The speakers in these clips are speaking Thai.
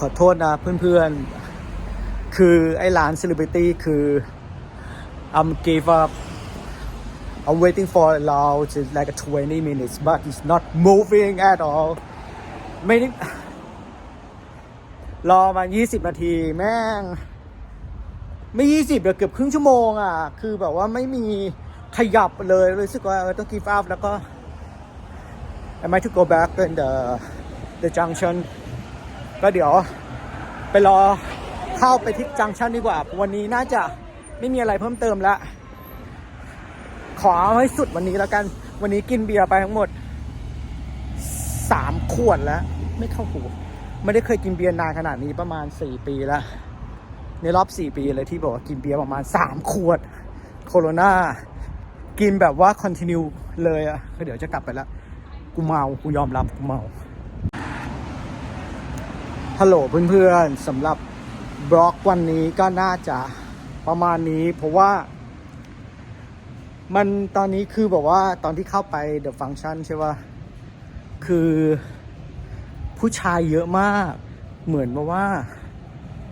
ขอโทษนะเพื่อนๆ คือไอ้ร้าน Celebrity คือ I'm gave up I'm waiting for Lao to like 20 minutes but it's not moving at all ไม่ได้รอมา 20 นาทีแม่ง ไม่ 20เดี๋ยวเกือบครึ่งชั่วโมงอะ คือแบบว่าไม่มีขยับเลยรู้สึกว่าเออต้อง give up แล้วก็ I might to go back in the the junction ก็เดี๋ยวไปรอเข้าไปที่จังชันดีกว่า วันนี้น่าจะไม่มีอะไรเพิ่มเติมละขอเอาให้สุดวันนี้แล้วกัน วันนี้กินเบียร์ไปทั้งหมดสามขวดแล้ว ไม่เข้าหูไม่ได้เคยกินเบียร์นานขนาดนี้ประมาณสี่ปีแล้วในรอบสี่ปีเลยที่บอกว่ากินเบียร์ประมาณสามขวด โคโรนากินแบบว่าคอนติเนียเลยอะก็เดี๋ยวจะกลับไปล้วกูเมา กูยอมรับ กูเมา ฮัลโหลเพื่อนๆสำหรับบล็อกวันนี้ก็น่าจะประมาณนี้ เพราะว่า มันตอนนี้คือแบบว่าตอนที่เข้าไป The Function ใช่ป่ะคือผู้ชายเยอะมาก เหมือนแบบว่า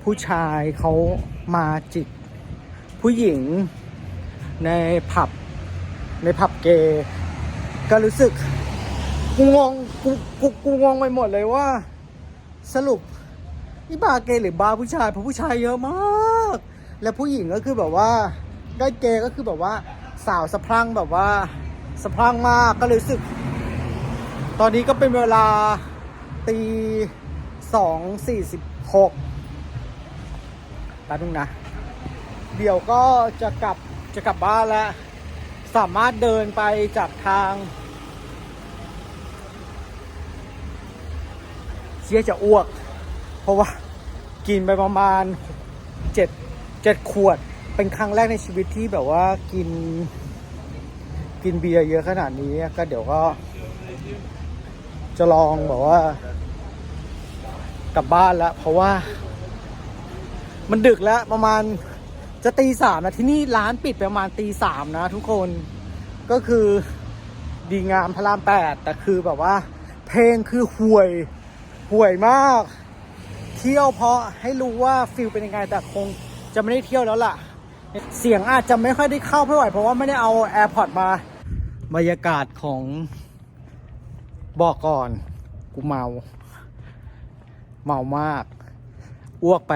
ผู้ชายเขามาจิก ผู้หญิงในผับ ในผับเกย์ก็รู้สึก กูงงกูกูกูงงไปหมดเลยว่า สรุป นี่บาร์เกย์หรือบาร์ผู้ชายเพราะผู้ชายเยอะมาก แล้วผู้หญิงก็คือแบบว่าได้เกย์ก็คือแบบว่าสาวสะพรั่งแบบว่าสะพรั่งมากก็เลยรู้สึก ตอนนี้ก็เป็นเวลาตีสองสี่สิบหกแป๊บนึงนะ เดี๋ยวก็จะกลับจะกลับบ้านแล้ว สามารถเดินไปจากทางเชี่ยจะอ้วก ราะว่ากินไปประมาณเจ็ดเจ็ดขวด เป็นครั้งแรกในชีวิตที่แบบว่ากิน กินเบียร์เยอะขนาดนี้ก็เดี๋ยวก็ จะลองแบบว่า กลับบ้านแล้วเพราะว่า มันดึกแล้วประมาณจะตีสามนะที่นี่ร้านปิดประมาณตีสามนะทุกคนก็คือดีงามพระรามแปดแต่คือแบบว่า เพลงคือห่วยห่วยมาก เที่ยวเพราะให้รู้ว่าฟิลเป็นยังไงแต่คงจะไม่ได้เที่ยวแล้วล่ะ เสียงอาจจะไม่ค่อยได้เข้าเท่ไหร่เพราะว่าไม่ได้เอา AirPod มาบรรยากาศของบอกก่อนกูเมา เมามาก อ้วกไป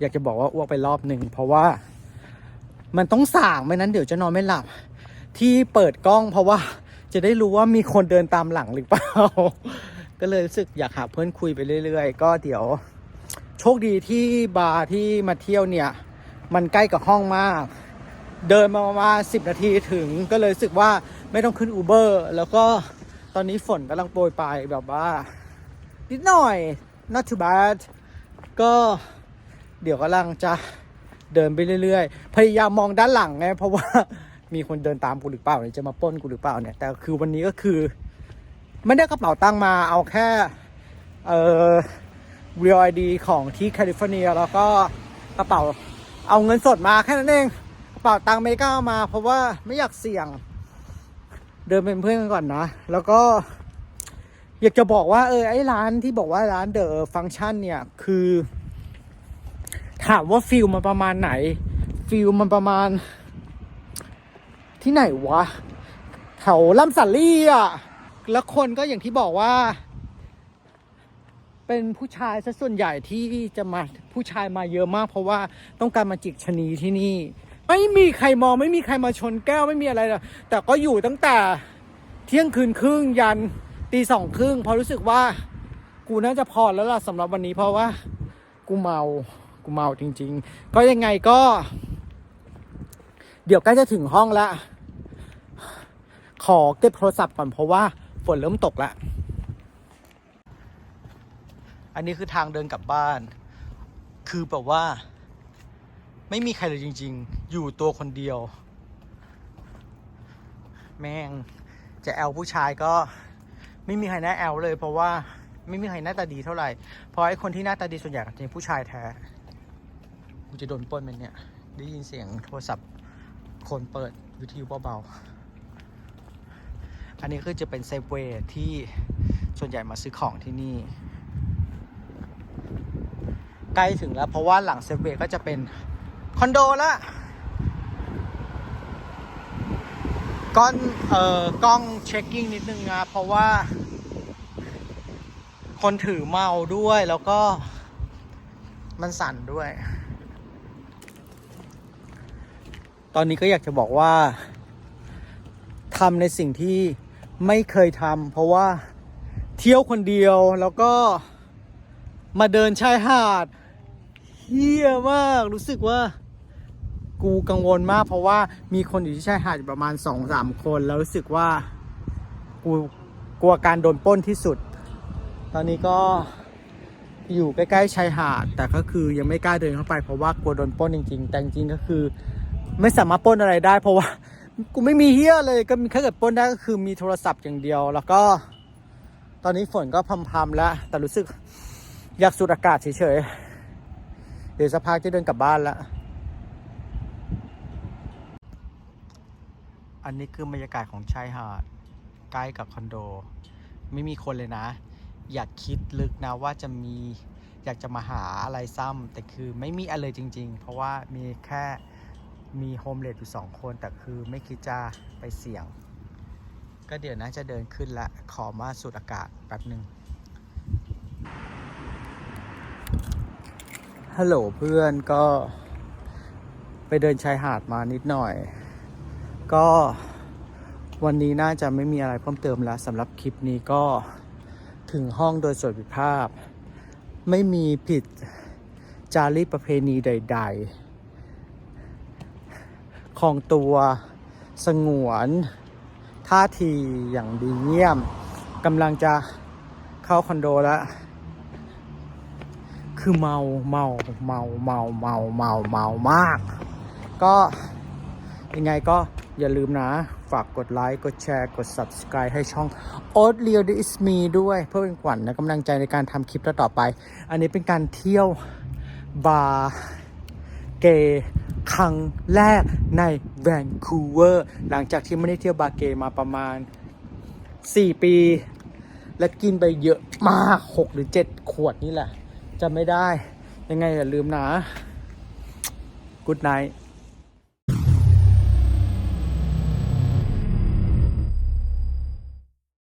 อยากจะบอกว่าอ้วกไปรอบหนึ่งเพราะว่ามันต้องส่างไม่นั้นเดี๋ยวจะนอนไม่หลับ ที่เปิดกล้องเพราะว่าจะได้รู้ว่ามีคนเดินตามหลังหรือเปล่า ก็เลยรู้สึกอยากหาเพื่อนคุยไปเรื่อย ๆ ก็เดี๋ยว โชคดีที่บาร์ที่มาเที่ยวเนี่ย มันใกล้กับห้องมาก เดินมาประมาณสิบนาทีถึงก็เลยรู้สึกว่าไม่ต้องขึ้นอูเบอร์แล้วก็ตอนนี้ฝนกำลังโปรยปลายแบบว่า นิดหน่อย not too bad ก็เดี๋ยวกำลังจะเดินไปเรื่อยๆ พยายามมองด้านหลังไงเพราะว่ามีคนเดินตามกูหรือเปล่าเนี่ยจะมาป้นกูหรือเปล่าเนี่ย แต่คือวันนี้ก็คือ ไม่ได้กระเป๋าตังมาเอาแค่เอ่อ Real ID ของที่แคลิฟอร์เนีย แล้วก็กระเป๋าเอาเงินสดมาแค่นั้นเองกระเป๋าตังไม่กล้ามา เพราะว่าไม่อยากเสี่ยง เดินเป็นเพื่อนกันก่อนนะ แล้วก็ อยากจะบอกว่าเออไอ้ร้านที่บอกว่าร้านเดอะฟังชันเนี่ยคือ ถามว่าฟิลมันประมาณไหน ฟิลมันประมาณ ที่ไหนวะแถวลำสันลี่อะ แล้วคนก็อย่างที่บอกว่า เป็นผู้ชายซะส่วนใหญ่ที่จะมาผู้ชายมาเยอะมาก เพราะว่าต้องการมาจิกชะนีที่นี่ ไม่มีใครมองไม่มีใครมาชนแก้วไม่มีอะไรหรอกแต่ก็อยู่ตั้งแต่เที่ยงคืนครึ่งยันตีสองครึ่งพราะรู้สึกว่ากูน่าจะพอแล้วล่ะสำหรับวันนี้เพราะว่า กูเมากูเมาจริง ๆ ก็ยังไงก็ เดี๋ยวใกล้จะถึงห้องล้วขอเก็บโทรศัพท์ก่อนเพราะว่า ฝนเริ่มตกแล้วอันนี้คือทางเดินกลับบ้าน คือแบบว่า ไม่มีใครเลยจริง ๆ อยู่ตัวคนเดียว แม่งจะแอลผู้ชายก็ไม่มีใครน่าแอลเลย เพราะว่าไม่มีใครหน้าตาดีเท่าไหร่ เพราะไอ้คนที่หน้าตาดีส่วนใหญ่จะเป็นผู้ชายแท้กูจะโดนป้นไหมเนี่ย ได้ยินเสียงโทรศัพท์คนเปิดวิทยุเบาๆ อันนี้คือจะเป็นเซฟเวย์ที่ส่วนใหญ่มาซื้อของที่นี่ ใกล้ถึงแล้วเพราะว่าหลังเซฟเวย์ก็จะเป็นคอนโดละก้อนเอ่อกล้องเช็คกิ้งนิดนึงนะ เพราะว่า คนถือเมาด้วยแล้วก็มันสั่นด้วย ตอนนี้ก็อยากจะบอกว่าทำในสิ่งที่ ไม่เคยทำเพราะว่าเที่ยวคนเดียวแล้วก็มาเดินชายหาดเฮี้ยมากรู้สึกว่ากูกังวลมาก เพราะว่ามีคนอยู่ที่ชายหาดประมาณสองสามคน แล้วรู้สึกว่ากูกลัวการโดนป้นที่สุด ตอนนี้ก็อยู่ใกล้ๆชายหาด แต่ก็คือยังไม่กล้าเดินเข้าไปเพราะว่ากลัวโดนป้นจริง ๆ แต่จริงๆก็คือ ไม่สามารถป้นอะไรได้ เพราะว่า กูไม่มีเฮียเลยก็มีแค่เกิดปล้นได้ก็คือมีโทรศัพท์อย่างเดียว แล้วก็ ตอนนี้ฝนก็พรำๆแล้ว แต่รู้สึกอยากสูดอากาศเฉยๆเดี๋ยวสักพักจะเดินกลับบ้านล้วอันนี้คือบรรยากาศของชายหาดใกล้กับคอนโด ไม่มีคนเลยนะ อยากคิดลึกนะว่าจะมีอยากจะมาหาอะไรซ้ำแต่คือไม่มีอะไรจริง ๆ เพราะว่ามีแค่ มีโฮมเลดอยู่สองคน แต่คือไม่คิดจะไปเสี่ยง ก็เดี๋ยวน่าจะเดินขึ้นละ ขอมาสูดอากาศแป๊บหนึ่งฮัลโหลเพื่อนก็ไปเดินชายหาดมานิดหน่อย ก็วันนี้น่าจะไม่มีอะไรเพิ่มเติมแล้วสำหรับคลิปนี้ก็ถึงห้องโดยสวัสดิภาพ ไม่มีผิดจารีตประเพณีใด ๆ ของตัวสงวนท่าทีอย่างดีเยี่ยมกำลังจะเข้าคอนโดแล้วคือเมาเมาเมาเมาเมาเมาเมามาก ก็ยังไงก็อย่าลืมนะ ฝากกดไลค์ กดแชร์ กด subscribe ให้ช่อง o a t l e o t is me ด้วย เพื่อเป็นขวัญและกำลังใจในการทำคลิปต่อไป อันนี้เป็นการเที่ยวบาร์เกย์ ครั้งแรกในแวนคูเวอร์หลังจากที่ไม่ได้เที่ยวบาร์เกย์มาประมาณ 4 ปี และกินไปเยอะมาก 6 หรือ 7 ขวดนี่แหละจะไม่ได้ยังไงอย่าลืมนะ Good night